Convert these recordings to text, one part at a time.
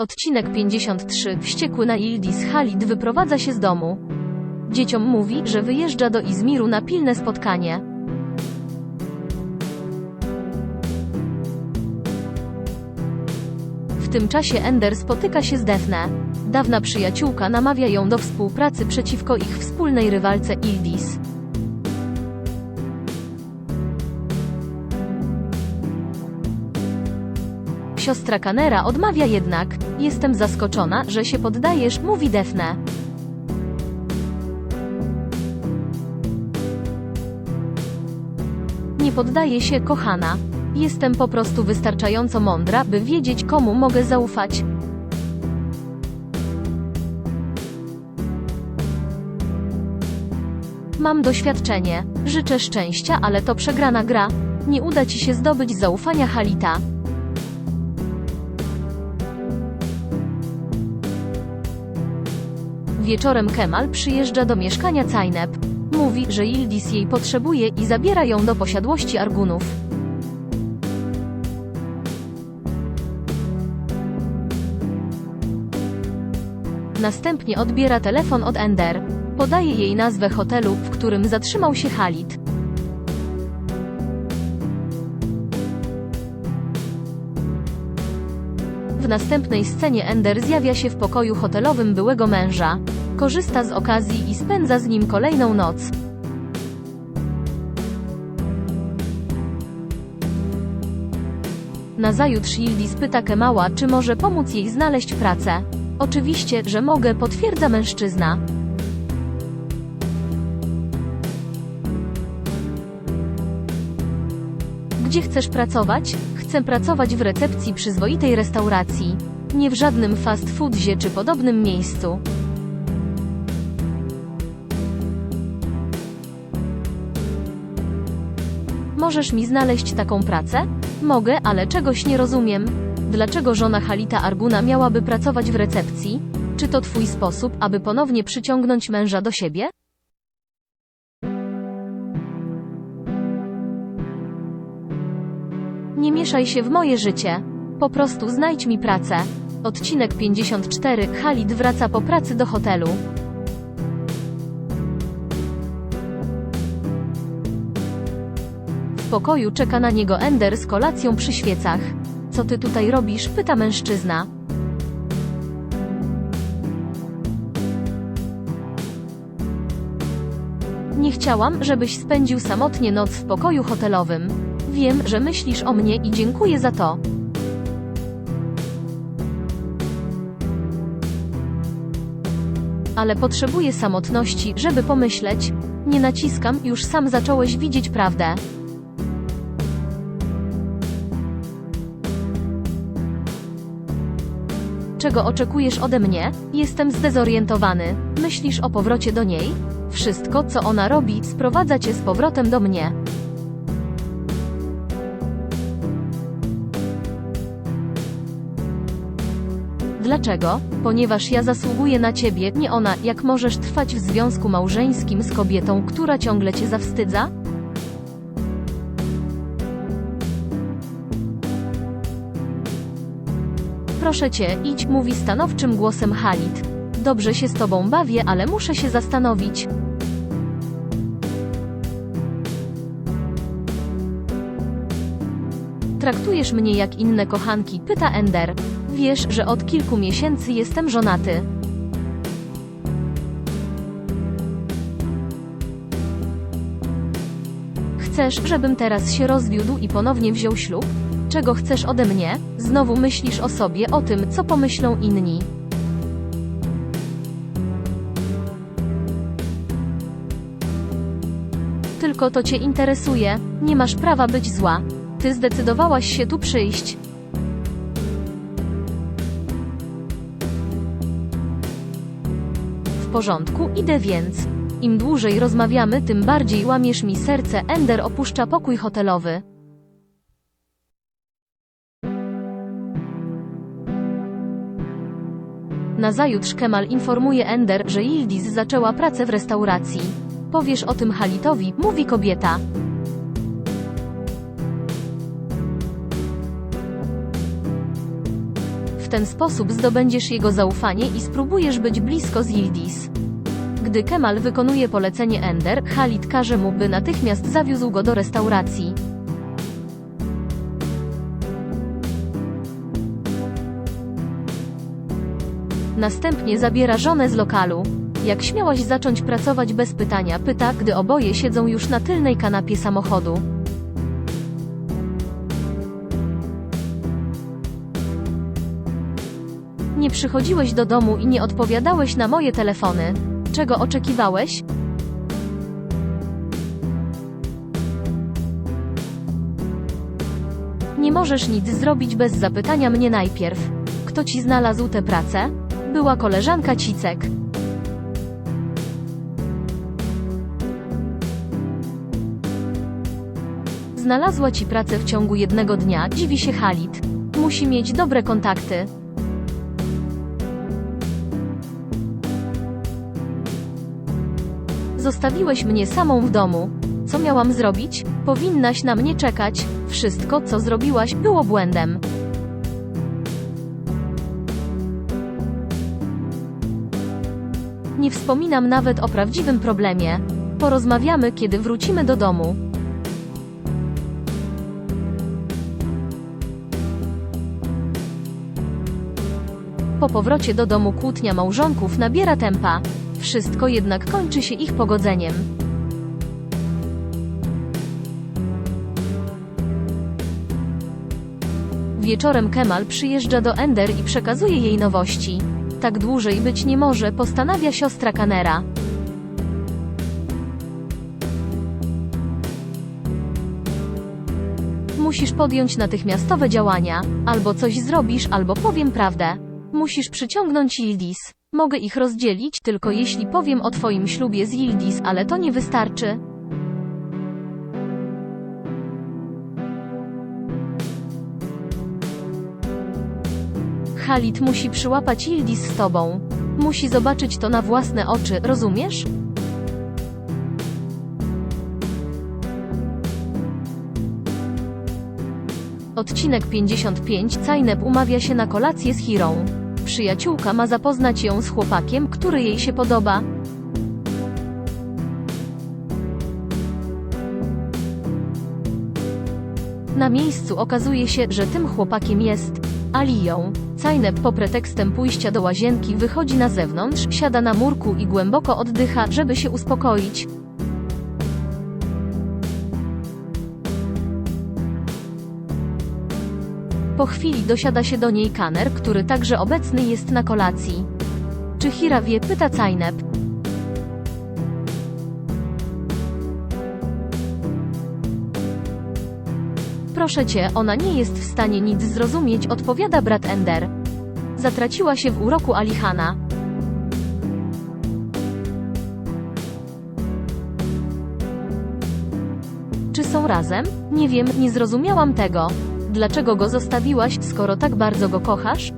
Odcinek 53. Wściekły na Ildis Halid wyprowadza się z domu. Dzieciom mówi, że wyjeżdża do Izmiru na pilne spotkanie. W tym czasie Ender spotyka się z Defne. Dawna przyjaciółka namawia ją do współpracy przeciwko ich wspólnej rywalce Ildis. Siostra Kanera odmawia jednak. Jestem zaskoczona, że się poddajesz, mówi Defne. Nie poddaję się, kochana. Jestem po prostu wystarczająco mądra, by wiedzieć, komu mogę zaufać. Mam doświadczenie. Życzę szczęścia, ale to przegrana gra. Nie uda ci się zdobyć zaufania Halita. Wieczorem Kemal przyjeżdża do mieszkania Cajnep. Mówi, że Ildis jej potrzebuje i zabiera ją do posiadłości Argunów. Następnie odbiera telefon od Ender. Podaje jej nazwę hotelu, w którym zatrzymał się Halid. W następnej scenie Ender zjawia się w pokoju hotelowym byłego męża. Korzysta z okazji i spędza z nim kolejną noc. Nazajutrz Yildiz pyta Kemała, czy może pomóc jej znaleźć pracę. Oczywiście, że mogę, potwierdza mężczyzna. Gdzie chcesz pracować? Chcę pracować w recepcji przyzwoitej restauracji. Nie w żadnym fast foodzie czy podobnym miejscu. Możesz mi znaleźć taką pracę? Mogę, ale czegoś nie rozumiem. Dlaczego żona Halita Arguna miałaby pracować w recepcji? Czy to twój sposób, aby ponownie przyciągnąć męża do siebie? Nie mieszaj się w moje życie. Po prostu znajdź mi pracę. Odcinek 54. Halid wraca po pracy do hotelu. W pokoju czeka na niego Ender z kolacją przy świecach. Co ty tutaj robisz? pyta mężczyzna. Nie chciałam, żebyś spędził samotnie noc w pokoju hotelowym. Wiem, że myślisz o mnie i dziękuję za to. Ale potrzebuję samotności, żeby pomyśleć. Nie naciskam, już sam zacząłeś widzieć prawdę. Czego oczekujesz ode mnie? Jestem zdezorientowany. Myślisz o powrocie do niej? Wszystko, co ona robi, sprowadza cię z powrotem do mnie. Dlaczego? Ponieważ ja zasługuję na ciebie, nie ona, jak możesz trwać w związku małżeńskim z kobietą, która ciągle cię zawstydza? Proszę cię, idź, mówi stanowczym głosem Halid. Dobrze się z tobą bawię, ale muszę się zastanowić. Traktujesz mnie jak inne kochanki, pyta Ender. Wiesz, że od kilku miesięcy jestem żonaty. Chcesz, żebym teraz się rozwiódł i ponownie wziął ślub? Czego chcesz ode mnie? Znowu myślisz o sobie, o tym, co pomyślą inni. Tylko to cię interesuje, nie masz prawa być zła. Ty zdecydowałaś się tu przyjść. W porządku, idę więc. Im dłużej rozmawiamy, tym bardziej łamiesz mi serce. Ender opuszcza pokój hotelowy. Nazajutrz Kemal informuje Ender, że Yildiz zaczęła pracę w restauracji. Powiesz o tym Halitowi, mówi kobieta. W ten sposób zdobędziesz jego zaufanie i spróbujesz być blisko z Yildiz. Gdy Kemal wykonuje polecenie Ender, Khalid każe mu, by natychmiast zawiózł go do restauracji. Następnie zabiera żonę z lokalu. Jak śmiałaś zacząć pracować bez pytania, pyta, gdy oboje siedzą już na tylnej kanapie samochodu. Nie przychodziłeś do domu i nie odpowiadałeś na moje telefony. Czego oczekiwałeś? Nie możesz nic zrobić bez zapytania mnie najpierw. Kto ci znalazł tę pracę? Była koleżanka Cicek. Znalazła ci pracę w ciągu jednego dnia, dziwi się Halid. Musi mieć dobre kontakty. Zostawiłeś mnie samą w domu. Co miałam zrobić? Powinnaś na mnie czekać. Wszystko, co zrobiłaś, było błędem. Nie wspominam nawet o prawdziwym problemie. Porozmawiamy, kiedy wrócimy do domu. Po powrocie do domu kłótnia małżonków nabiera tempa. Wszystko jednak kończy się ich pogodzeniem. Wieczorem Kemal przyjeżdża do Ender i przekazuje jej nowości. Tak dłużej być nie może, postanawia siostra Kanera. Musisz podjąć natychmiastowe działania. Albo coś zrobisz, albo powiem prawdę. Musisz przyciągnąć Yildiz. Mogę ich rozdzielić, tylko jeśli powiem o twoim ślubie z Yildiz, ale to nie wystarczy. Khalid musi przyłapać Yildiz z tobą. Musi zobaczyć to na własne oczy, rozumiesz? Odcinek 55 Cajnep umawia się na kolację z Hirą. Przyjaciółka ma zapoznać ją z chłopakiem, który jej się podoba. Na miejscu okazuje się, że tym chłopakiem jest Aliją. Cajnep po pretekstem pójścia do łazienki wychodzi na zewnątrz, siada na murku i głęboko oddycha, żeby się uspokoić. Po chwili dosiada się do niej Kaner, który także obecny jest na kolacji. Czy Hira wie, pyta Cajnep. Proszę cię, ona nie jest w stanie nic zrozumieć, odpowiada brat Ender. Zatraciła się w uroku Alihana. Czy są razem? Nie wiem, nie zrozumiałam tego. Dlaczego go zostawiłaś, skoro tak bardzo go kochasz?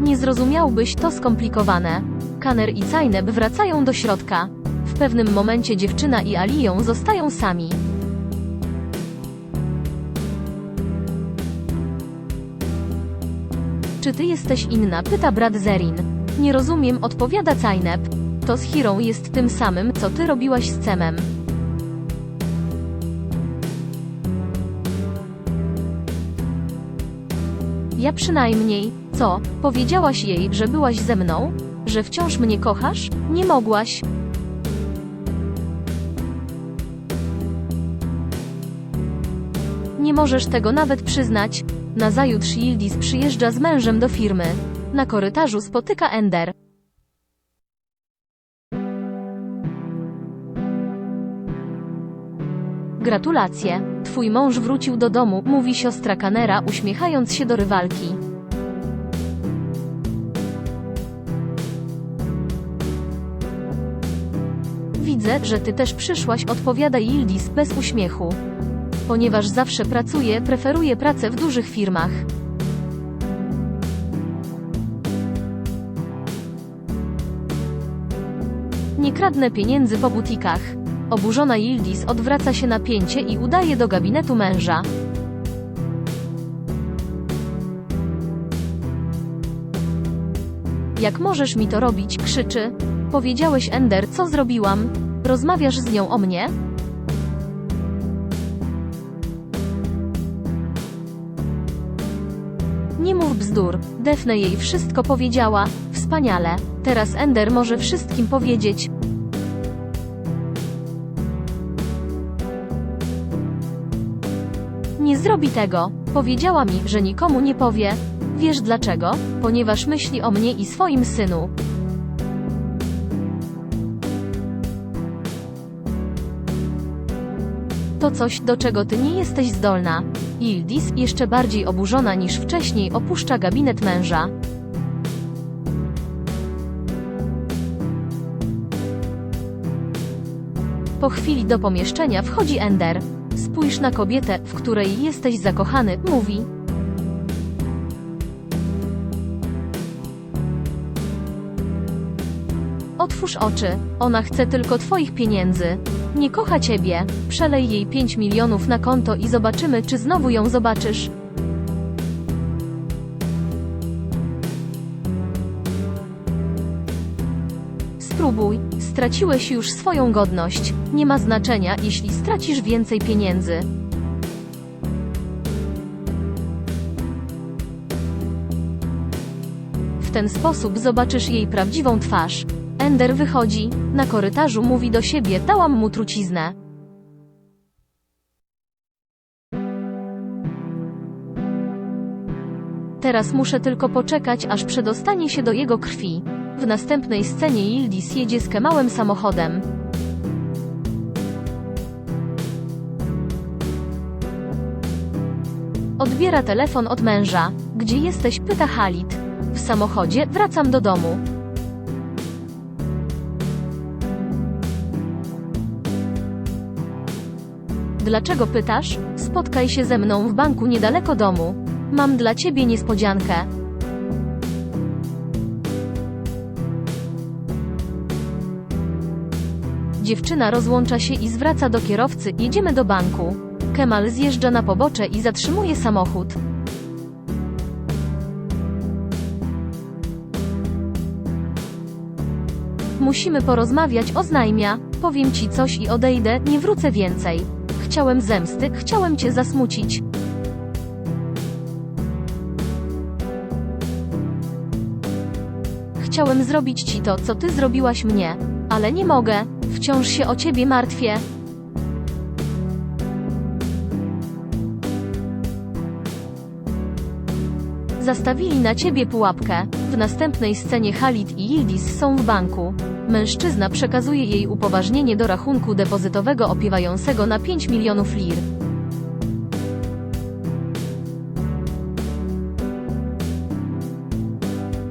Nie zrozumiałbyś, to skomplikowane. Kaner i Cajneb wracają do środka. W pewnym momencie dziewczyna i Aliją zostają sami. Czy ty jesteś inna? pyta brat Zerin. Nie rozumiem, odpowiada Cajneb. To z Hirą jest tym samym, co ty robiłaś z Cemem. Ja przynajmniej. Co? Powiedziałaś jej, że byłaś ze mną? Że wciąż mnie kochasz? Nie mogłaś. Nie możesz tego nawet przyznać. Nazajutrz Yildiz przyjeżdża z mężem do firmy. Na korytarzu spotyka Ender. Gratulacje. Twój mąż wrócił do domu, mówi siostra Kanera, uśmiechając się do rywalki. Widzę, że ty też przyszłaś, odpowiada Yildiz bez uśmiechu. Ponieważ zawsze pracuje, preferuje pracę w dużych firmach. Nie kradnę pieniędzy po butikach. Oburzona Yildiz odwraca się na pięcie i udaje do gabinetu męża. Jak możesz mi to robić? krzyczy. Powiedziałeś Ender, co zrobiłam? Rozmawiasz z nią o mnie? Bzdur. Defne jej wszystko powiedziała. Wspaniale. Teraz Ender może wszystkim powiedzieć. Nie zrobi tego. Powiedziała mi, że nikomu nie powie. Wiesz dlaczego? Ponieważ myśli o mnie i swoim synu. To coś, do czego ty nie jesteś zdolna. Yildiz, jeszcze bardziej oburzona niż wcześniej, opuszcza gabinet męża. Po chwili do pomieszczenia wchodzi Ender. Spójrz na kobietę, w której jesteś zakochany, mówi. Otwórz oczy. Ona chce tylko twoich pieniędzy. Nie kocha ciebie. Przelej jej 5 milionów na konto i zobaczymy, czy znowu ją zobaczysz. Spróbuj. Straciłeś już swoją godność. Nie ma znaczenia, jeśli stracisz więcej pieniędzy. W ten sposób zobaczysz jej prawdziwą twarz. Ender wychodzi. Na korytarzu mówi do siebie, dałam mu truciznę. Teraz muszę tylko poczekać, aż przedostanie się do jego krwi. W następnej scenie Yildiz jedzie z Kemałem samochodem. Odbiera telefon od męża. Gdzie jesteś? pyta Halit. W samochodzie, wracam do domu. Dlaczego pytasz? Spotkaj się ze mną w banku niedaleko domu. Mam dla ciebie niespodziankę. Dziewczyna rozłącza się i zwraca do kierowcy, jedziemy do banku. Kemal zjeżdża na pobocze i zatrzymuje samochód. Musimy porozmawiać, oznajmia. Powiem ci coś i odejdę, nie wrócę więcej. Chciałem zemsty, chciałem cię zasmucić. Chciałem zrobić ci to, co ty zrobiłaś mnie. Ale nie mogę. Wciąż się o ciebie martwię. Zastawili na ciebie pułapkę. W następnej scenie Halit i Yildiz są w banku. Mężczyzna przekazuje jej upoważnienie do rachunku depozytowego opiewającego na 5 milionów lir.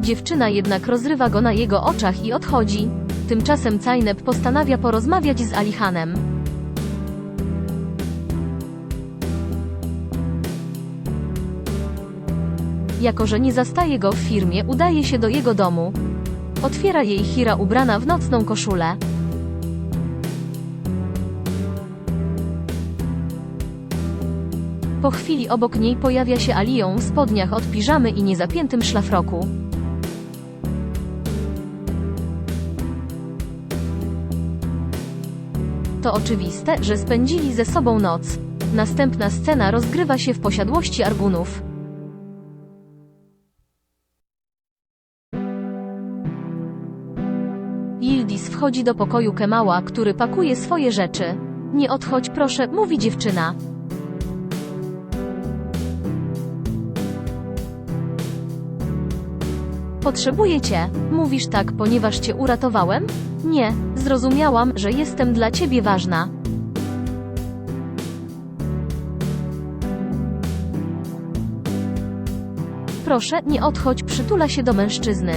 Dziewczyna jednak rozrywa go na jego oczach i odchodzi. Tymczasem Cajnep postanawia porozmawiać z Alihanem. Jako, że nie zastaje go w firmie, udaje się do jego domu. Otwiera jej Hira ubrana w nocną koszulę. Po chwili obok niej pojawia się Alią w spodniach od piżamy i niezapiętym szlafroku. To oczywiste, że spędzili ze sobą noc. Następna scena rozgrywa się w posiadłości Argunów. Wchodzi do pokoju Kemała, który pakuje swoje rzeczy. Nie odchodź proszę, mówi dziewczyna. Potrzebuję cię. Mówisz tak, ponieważ cię uratowałem? Nie, zrozumiałam, że jestem dla ciebie ważna. Proszę, nie odchodź, przytula się do mężczyzny.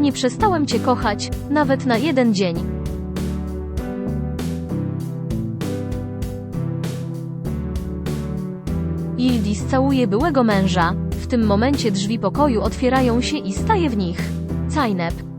Nie przestałem cię kochać, nawet na jeden dzień. Yildiz całuje byłego męża. W tym momencie drzwi pokoju otwierają się i staje w nich. Cajnep.